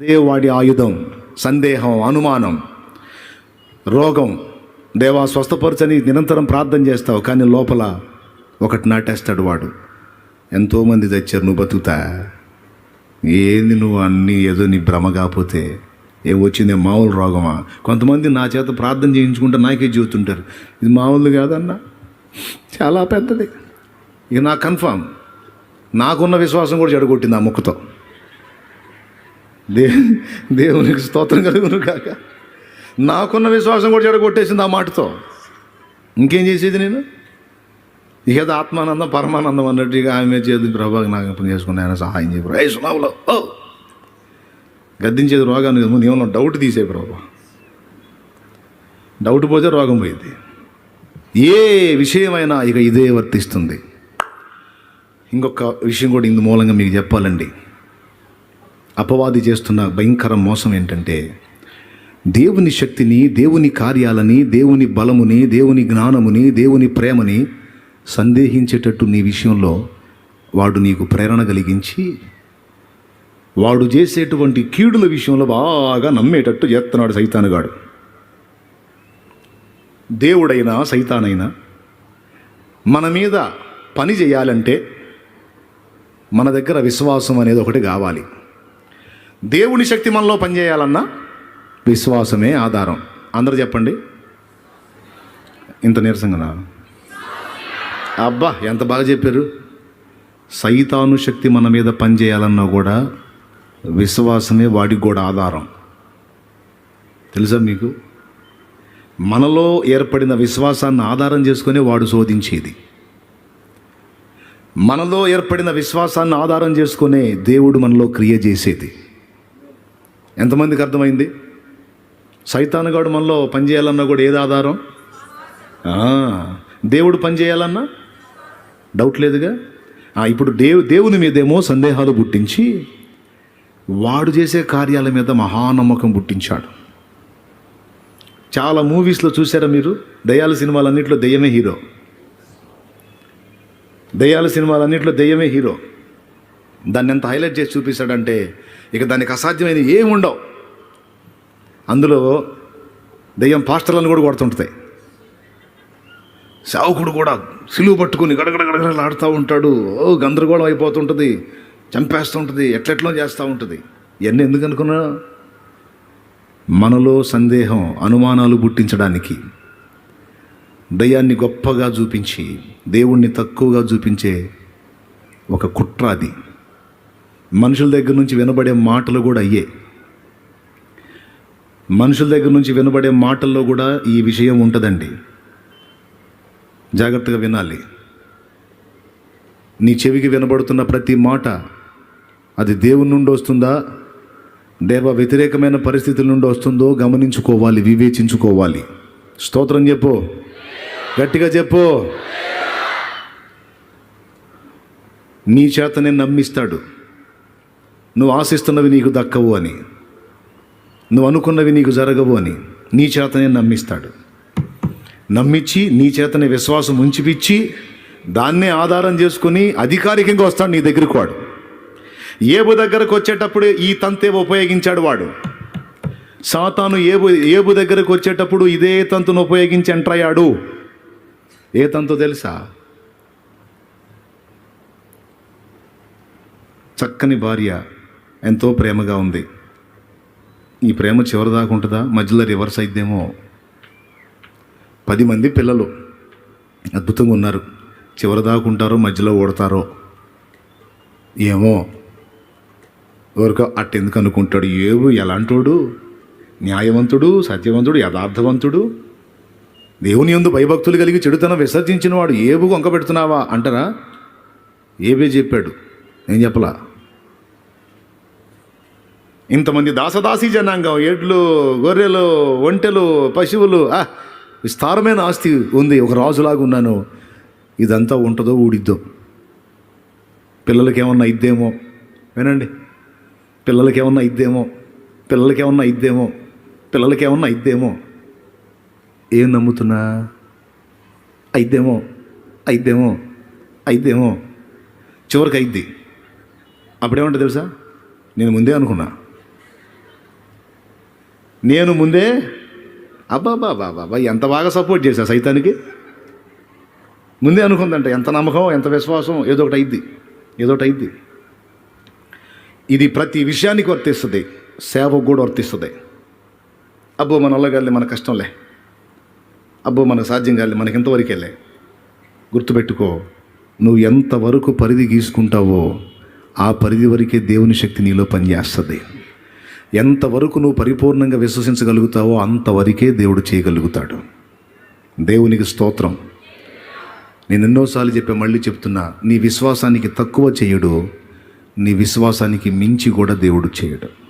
అదే వాడి ఆయుధం సందేహం అనుమానం రోగం. దేవా స్వస్థపరచని నిరంతరం ప్రార్థన చేస్తావు కానీ లోపల ఒకటి నాటేస్తాడు వాడు. ఎంతోమంది తెచ్చారు నువ్వు బతుకుతా. ఏంది నువ్వు అన్నీ ఏదో నీ భ్రమ కాకపోతే? ఏం వచ్చింది మామూలు రోగమా? కొంతమంది నా చేత ప్రార్థన చేయించుకుంటే నాకే చెబుతుంటారు. ఇది మామూలు కాదన్నా. చాలా పెద్దది. ఇక నాకు కన్ఫామ్. నాకున్న విశ్వాసం కూడా చెడగొట్టింది ఆ ముక్కతో. దే దేవునికి స్తోత్రం కలుగును కాక నాకున్న విశ్వాసం కూడా చెడగొట్టేసింది ఆ మాటతో. ఇంకేం చేసేది నేను? ఇక ఆత్మానందం పరమానందం అన్నట్టు ఇక ఆమె చేతి ప్రభావం నాకు చేసుకున్నాయని సహాయం చేయ ఏ సునావులో ఓ! గద్దించేది రోగాన్ని ముందు నువ్వు ఏమన్నా డౌట్ తీసే ప్రభా. డౌట్ పోతే రోగం పోయింది. ఏ విషయమైనా ఇక ఇదే వర్తిస్తుంది. ఇంకొక విషయం కూడా ఇందు మూలంగా మీకు చెప్పాలండి. అపవాది చేస్తున్న భయంకర మోసం ఏంటంటే దేవుని శక్తిని దేవుని కార్యాలని దేవుని బలముని దేవుని జ్ఞానముని దేవుని ప్రేమని సందేహించేటట్టు నీ విషయంలో వాడు నీకు ప్రేరణ కలిగించి వాడు చేసేటువంటి కీడుల విషయంలో బాగా నమ్మేటట్టు చేస్తున్నాడు సైతానుగాడు దేవుడైనా సైతానైనా మన మీద పని చేయాలంటే మన దగ్గర విశ్వాసం అనేది ఒకటి కావాలి. దేవుని శక్తి మనలో పనిచేయాలన్నా విశ్వాసమే ఆధారం. అందరూ చెప్పండి. ఇంత నీరసంగా అబ్బా ఎంత బాగా చెప్పారు. సైతాను శక్తి మన మీద పనిచేయాలన్నా కూడా విశ్వాసమే వాడికి కూడా ఆధారం. తెలుసా మీకు? మనలో ఏర్పడిన విశ్వాసాన్ని ఆధారం చేసుకునే వాడు శోధించేది. మనలో ఏర్పడిన విశ్వాసాన్ని ఆధారం చేసుకునే దేవుడు మనలో క్రియ చేసేది. ఎంతమందికి అర్థమైంది? సైతానుగాడు మనలో పనిచేయాలన్నా కూడా ఏది ఆధారం? దేవుడు పనిచేయాలన్నా డౌట్ లేదుగా? ఇప్పుడు దేవు దేవుని మీదేమో సందేహాలు పుట్టించి వాడు చేసే కార్యాల మీద మహానమ్మకం పుట్టించాడు. చాలా మూవీస్లో చూసారా మీరు? దయాల సినిమాలన్నింటిలో దెయ్యమే హీరో. దయ్యాల సినిమాలన్నింటిలో దెయ్యమే హీరో. దాన్ని ఎంత హైలైట్ చేసి చూపిస్తాడంటే ఇక దానికి అసాధ్యమైన ఏమి ఉండవు. అందులో దెయ్యం పాస్టర్లను కూడా కొడుతుంటాయి. సావుకుడు కూడా సిలువు పట్టుకుని గడగడ ఉంటాడు. ఓ గందరగోళం అయిపోతుంటుంది. చంపేస్తుంటుంది. ఎట్లెట్లో చేస్తూ ఉంటుంది. ఇవన్నీ ఎందుకు అనుకున్నా? మనలో సందేహం అనుమానాలు పుట్టించడానికి. దయ్యాన్ని గొప్పగా చూపించి దేవుణ్ణి తక్కువగా చూపించే ఒక కుట్ర అది. మనుషుల దగ్గర నుంచి వినబడే మాటలు కూడా అయ్యే. మనుషుల దగ్గర నుంచి వినబడే మాటల్లో కూడా ఈ విషయం ఉంటుందండి. జాగ్రత్తగా వినాలి. నీ చెవికి వినబడుతున్న ప్రతి మాట అది దేవుని నుండి వస్తుందా? దేవ వ్యతిరేకమైన పరిస్థితుల నుండి వస్తుందో గమనించుకోవాలి వివేచించుకోవాలి. స్తోత్రం చెప్పు. గట్టిగా చెప్పు. నీ చేతనే నమ్మిస్తాడు. నువ్వు ఆశిస్తున్నవి నీకు దక్కవు అని. నువ్వు అనుకున్నవి నీకు జరగవు అని నీ చేతనే నమ్మిస్తాడు. నమ్మించి నీ చేతనే విశ్వాసం ఉంచిపిచ్చి దాన్నే ఆధారం చేసుకుని అధికారికంగా వస్తాడు నీ దగ్గరకు వాడు. ఏబు దగ్గరకు వచ్చేటప్పుడు ఈ తంతే ఉపయోగించాడు వాడు. సాతాను ఏబు ఏబు దగ్గరకు వచ్చేటప్పుడు ఇదే తంతును ఉపయోగించి ఎంటర్ అయ్యాడు. ఏ తంతు తెలుసా? చక్కని భార్య. ఎంతో ప్రేమగా ఉంది. ఈ ప్రేమ చివరి దాకా ఉంటుందా? మధ్యలో రివర్స్ అయిద్దేమో. పది మంది పిల్లలు అద్భుతంగా ఉన్నారు. చివరి దాకా ఉంటారో మధ్యలో ఓడతారో. ఏమో. ఎవరికో అట్టెందుకు అనుకుంటాడు? ఏవు ఎలాంటోడు? న్యాయవంతుడు సత్యవంతుడు యథార్థవంతుడు? దేవుని యందు భయభక్తులు కలిగి చెడుతనం విసర్జించిన వాడు ఏబు వంక పెడుతున్నావా? అంటారా? ఏబే చెప్పాడు. నేను చెప్పలా? ఇంతమంది దాసదాసీ జనాంగం ఎడ్లు గొర్రెలు ఒంటెలు పశువులు ఆ, విస్తారమైన ఆస్తి ఉంది ఒక రాజులాగా ఉన్నాను. ఇదంతా ఉంటుందో ఊడిద్దో? పిల్లలకి ఏమన్నా ఇద్దేమో? వినండి. పిల్లలకి ఏమన్నా ఇద్దేమో? పిల్లలకి ఏమన్నా ఇద్దేమో? పిల్లలకి ఏమన్నా ఇద్దేమో? ఏం నమ్ముతున్నా? అయిద్దేమో? అయిద్దేమో? అయిద్దేమో? చివరికి అయిద్ది. అప్పుడేమంటే తెలుసా? నేను ముందే అనుకున్నా. నేను ముందే అబ్బా బాబా ఎంత బాగా సపోర్ట్ చేశా సైతానికి? ముందే అనుకుందంట ఎంత నమ్మకం ఎంత విశ్వాసం ఏదో ఒకటి అయింది ఏదో ఒకటి అయింది ఇది ప్రతి విషయానికి వర్తిస్తుంది సేవకు కూడా వర్తిస్తుంది. అబ్బో మన వల్ల మన కష్టంలే. అబ్బో మనకు సాధ్యం కాలే మనకి ఎంతవరకేలే గుర్తుపెట్టుకో నువ్వు ఎంతవరకు పరిధి గీసుకుంటావో ఆ పరిధి వరకే దేవుని శక్తి నీలో పనిచేస్తుంది. ఎంతవరకు నువ్వు పరిపూర్ణంగా విశ్వసించగలుగుతావో అంతవరకే దేవుడు చేయగలుగుతాడు. దేవునికి స్తోత్రం. నేను ఎన్నోసార్లు చెప్పా మళ్ళీ చెప్తున్నా నీ విశ్వాసానికి తక్కువ చేయడు నీ విశ్వాసానికి మించి కూడా దేవుడు చేయడు.